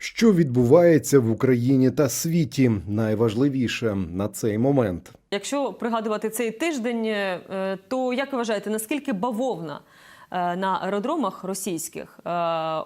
Що відбувається в Україні та світі? Найважливіше на цей момент. Якщо пригадувати цей тиждень, е, то як ви вважаєте, наскільки бавовна е, на аеродромах російських е,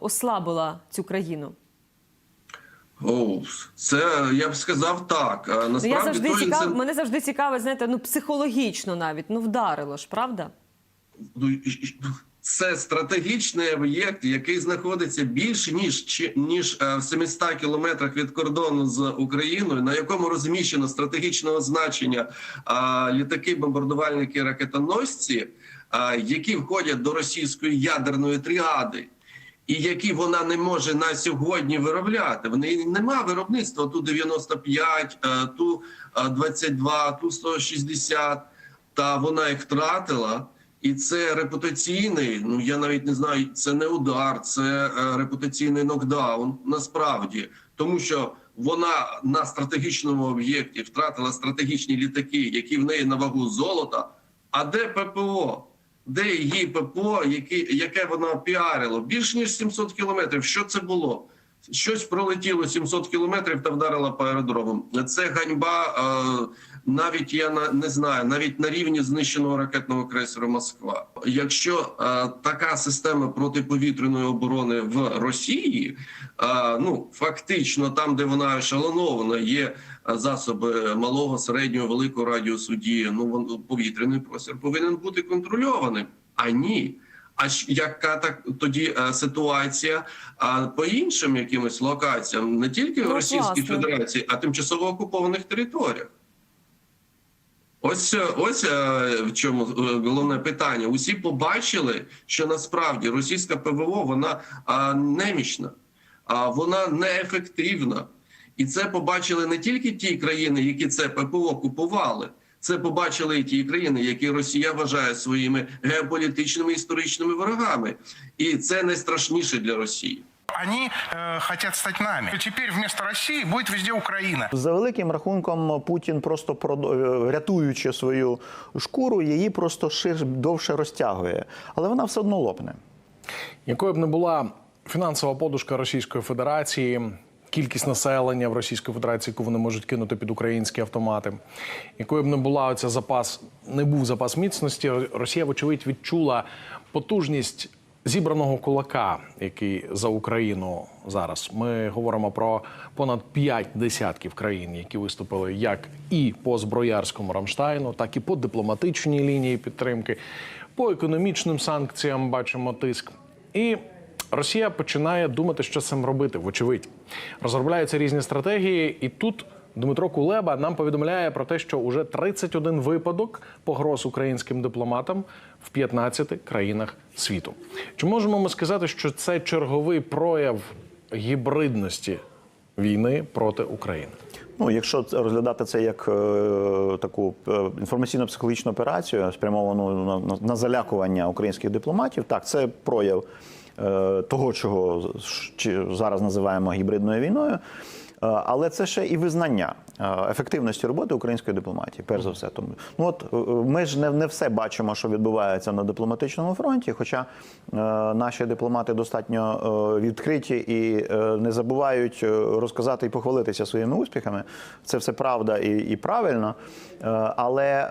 ослабила цю країну? О, це я б сказав так. Ну, Насправді я завжди той цікав, інцид- мене завжди цікавить, знаєте, ну психологічно навіть ну вдарило ж, правда? Це стратегічний об'єкт, який знаходиться більше ніж ніж е, в 700 кілометрах від кордону з Україною, на якому розміщено стратегічного значення а, літаки, бомбардувальники, ракетоносці, а, які входять до російської ядерної тріади. І які вона не може на сьогодні виробляти. В неї нема виробництва ту 95, е, ту е, 22, ту 160, та вона їх втратила. І це репутаційний. Ну я навіть не знаю, це не удар, це е, репутаційний нокдаун. Насправді, тому що вона на стратегічному об'єкті втратила стратегічні літаки, які в неї на вагу золота. А де ППО? Де її ППО, яке вона піарило? Більш ніж 700 кілометрів. Що це було? Щось пролетіло 700 кілометрів та вдарило по аеродромам. Це ганьба. Навіть я не знаю, навіть на рівні знищеного ракетного крейсеру Москва. Якщо така система протиповітряної оборони в Росії, ну фактично, там, де вона ешелонована, є засоби малого, середнього, великого радіусу дії. Ну повітряний простір повинен бути контрольованим. А ні. А яка так тоді е, ситуація а по іншим якимось локаціям, не тільки в Ну, Російській власне. Федерації, а тимчасово окупованих територіях? Ось е, ось е, в чому головне питання. Усі побачили, що насправді російська ПВО вона немічна, а вона неефективна. І це побачили не тільки ті країни, які це ППО купували. Це побачили і ті країни, які Росія вважає своїми геополітичними історичними ворогами, і це найстрашніше для Росії. Они э, хотят стать нами. Теперь вместо России будет везде Украина. За великим рахунком, Путін просто продо- е, рятуючи свою шкуру, її просто шир довше розтягує, але вона все одно лопне. Якою б не була фінансова подушка Російської Федерації, кількість населення в Російській Федерації, яку вони можуть кинути під українські автомати, якою б не була оця запас, не був запас міцності, Росія, вочевидь, відчула потужність зібраного кулака, який за Україну зараз. Ми говоримо про понад п'ять десятків країн, які виступили як і по зброярському Рамштайну, так і по дипломатичній лінії підтримки, по економічним санкціям бачимо тиск. І Росія починає думати, що з цим робити, вочевидь. Розробляються різні стратегії, і тут Дмитро Кулеба нам повідомляє про те, що уже 31 випадок погроз українським дипломатам в 15 країнах світу. Чи можемо ми сказати, що це черговий прояв гібридності війни проти України? Ну, якщо розглядати це як е, таку е, інформаційно-психологічну операцію, спрямовану на, на, залякування українських дипломатів, так це прояв того, чого зараз називаємо гібридною війною. Е, Але це ще і визнання е, ефективності роботи української дипломатії, перш за все. Тому ну от е, ми ж не, не все бачимо, що відбувається на дипломатичному фронті. Хоча наші дипломати достатньо відкриті і не забувають розказати і похвалитися своїми успіхами. Це все правда і, і правильно. Але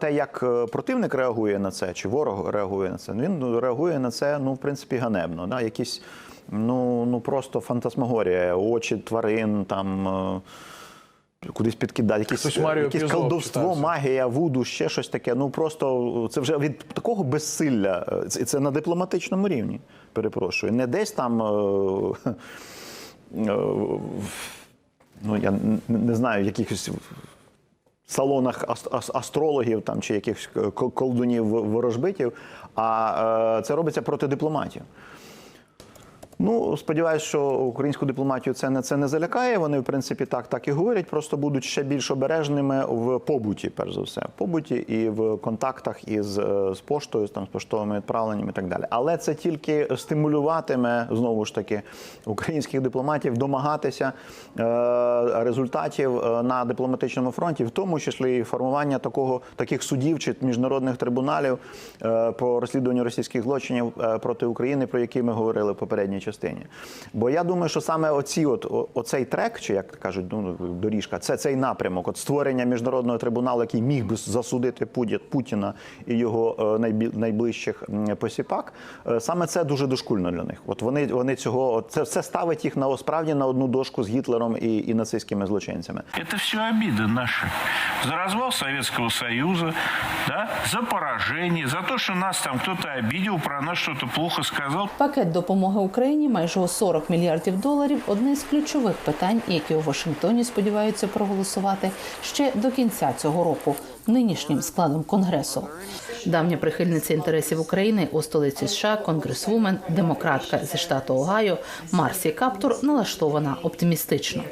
те, як противник реагує на це, чи ворог реагує на це, він реагує на це, ну в принципі, ганебно. Да? Якісь ну, ну просто фантасмагорія, очі тварин там. е, Кудись підкидати, якісь, Кюзов колдовство, читався. магія, вуду, ще щось таке. Ну просто це вже від такого безсилля. Це, це на дипломатичному рівні. Перепрошую. Не десь там. е, е, ну, я не знаю, якихось салонах ас- ас- астрологів там, чи якихось колдунів ворожбитів, а це робиться проти дипломатів. Ну, сподіваюся, що українську дипломатію це не це не залякає. Вони, в принципі, так, так і говорять, просто будуть ще більш обережними в побуті, перш за все, в побуті і в контактах із е, з поштою, там, з поштовими відправленнями і так далі. Але це тільки стимулюватиме знову ж таки українських дипломатів домагатися е, результатів е, на дипломатичному фронті, в тому числі і формування такого таких судів чи міжнародних трибуналів е, по розслідуванню російських злочинів е, проти України, про які ми говорили в частині. Бо я думаю, що саме оці, от о- оцей трек, чи як кажуть, ну доріжка, це цей напрямок, от створення міжнародного трибуналу, який міг би засудити Путіна і його е, найбі- найближчих посіпак. е, Саме це дуже дошкульно для них. От вони вони цього, це все ставить їх на справді на одну дошку з Гітлером і, і нацистськими злочинцями. Это все обиды наши. За развал Советского Союза, да, за поражение, за то, что нас там кто-то обидел, про нас что-то плохо сказал. Пакет допомоги Україні майже у 40 мільярдів доларів одне з ключових питань, які у Вашингтоні сподіваються проголосувати ще до кінця цього року нинішнім складом конгресу. Давня прихильниця інтересів України у столиці США, конгресвумен, демократка зі штату Огайо Марсі Каптур налаштована оптимістично.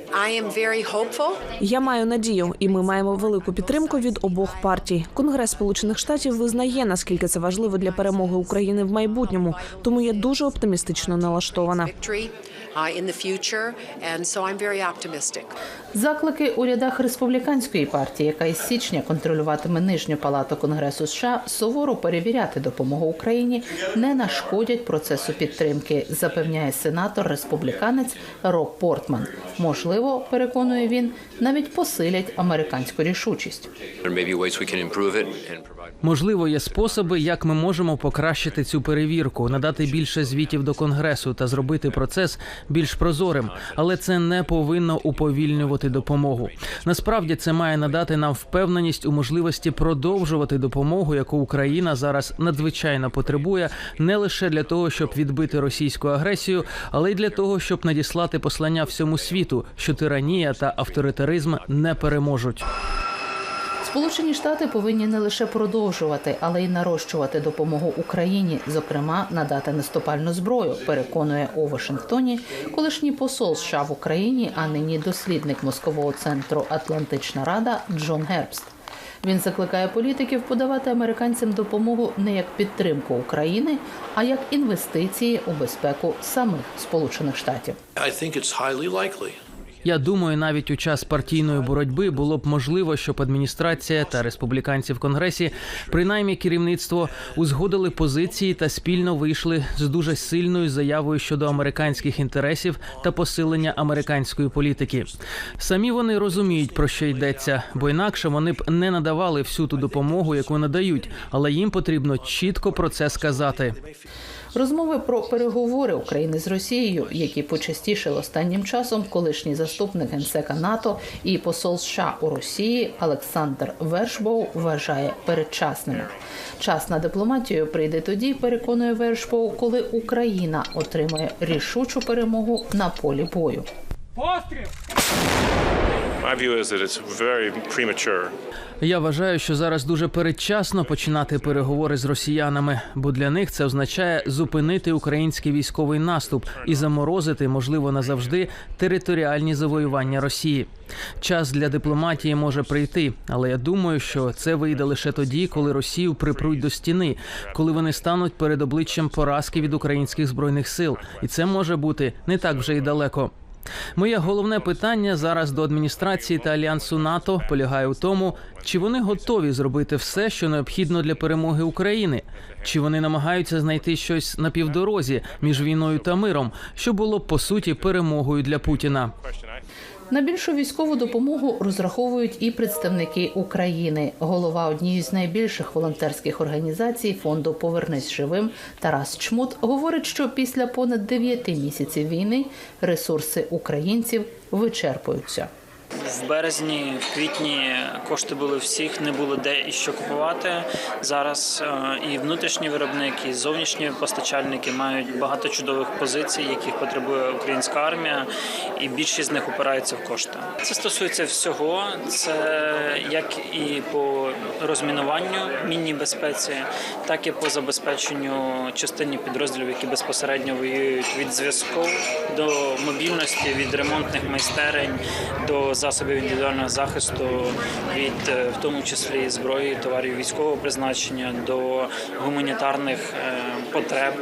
Я маю надію, і ми маємо велику підтримку від обох партій. Конгрес Сполучених Штатів визнає, наскільки це важливо для перемоги України в майбутньому. Тому я дуже оптимістично налаштована. Uh. Заклики у рядах республіканської партії, яка із січня контролюватиме нижню палату Конгресу США, суворо перевіряти допомогу Україні не нашкодять процесу підтримки, запевняє сенатор республіканець Роб Портман. Можливо, переконує він, навіть посилять американську рішучість. Можливо, є способи, як ми можемо покращити цю перевірку, надати більше звітів до конгресу та зробити процес більш прозорим, але це не повинно уповільнювати допомогу. Насправді це має надати нам впевненість у можливості продовжувати допомогу, яку Україна зараз надзвичайно потребує, не лише для того, щоб відбити російську агресію, але й для того, щоб надіслати послання всьому світу, що тиранія та авторитаризм не переможуть. Сполучені Штати повинні не лише продовжувати, але й нарощувати допомогу Україні, зокрема надати наступальну зброю. Переконує у Вашингтоні колишній посол США в Україні, а нині дослідник мозкового центру Атлантична Рада Джон Гербст. Він закликає політиків подавати американцям допомогу не як підтримку України, а як інвестиції у безпеку самих Сполучених Штатів. I think it's. Я думаю, навіть у час партійної боротьби було б можливо, щоб адміністрація та республіканці в конгресі, принаймні керівництво, узгодили позиції та спільно вийшли з дуже сильною заявою щодо американських інтересів та посилення американської політики. Самі вони розуміють про що йдеться, бо інакше вони б не надавали всю ту допомогу, яку надають, але їм потрібно чітко про це сказати. Розмови про переговори України з Росією, які почастішили останнім часом, колишній заступник генсека НАТО і посол США у Росії Олександр Вершбоу вважає передчасними. Час на дипломатію прийде тоді, переконує Вершбоу, коли Україна отримає рішучу перемогу на полі бою. My Я вважаю, що зараз дуже передчасно починати переговори з росіянами, бо для них це означає зупинити український військовий наступ і заморозити, можливо, назавжди територіальні завоювання Росії. Час для дипломатії може прийти, але я думаю, що це вийде лише тоді, коли Росію припруть до стіни, коли вони стануть перед обличчям поразки від українських збройних сил, і це може бути не так вже й далеко. Моє головне питання зараз до адміністрації та альянсу НАТО полягає у тому, чи вони готові зробити все, що необхідно для перемоги України, чи вони намагаються знайти щось на півдорозі між війною та миром, що було по суті перемогою для Путіна. На більшу військову допомогу розраховують і представники України. Голова однієї з найбільших волонтерських організацій фонду Повернись живим Тарас Чмут говорить, що після понад 9 місяців війни ресурси українців вичерпуються. В березні, в квітні кошти були всіх, не було де і що купувати. Зараз е, і внутрішні виробники, і зовнішні постачальники мають багато чудових позицій, яких потребує українська армія, і більшість з них опираються в кошти. Це стосується всього. Це як і по розмінуванню, мінній безпеці, так і по забезпеченню частині підрозділів, які безпосередньо воюють від зв'язку до мобільності, від ремонтних майстерень до засобів індивідуального захисту, від е, в тому числі зброї, товарів військового призначення до гуманітарних е, потреб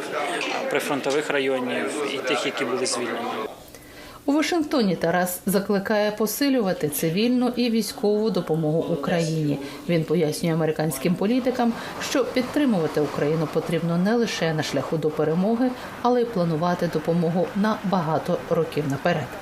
прифронтових районів і тих, які були звільнені. У Вашингтоні Тарас закликає посилювати цивільну і військову допомогу Україні. Він пояснює американським політикам, що підтримувати Україну потрібно не лише на шляху до перемоги, але й планувати допомогу на багато років наперед.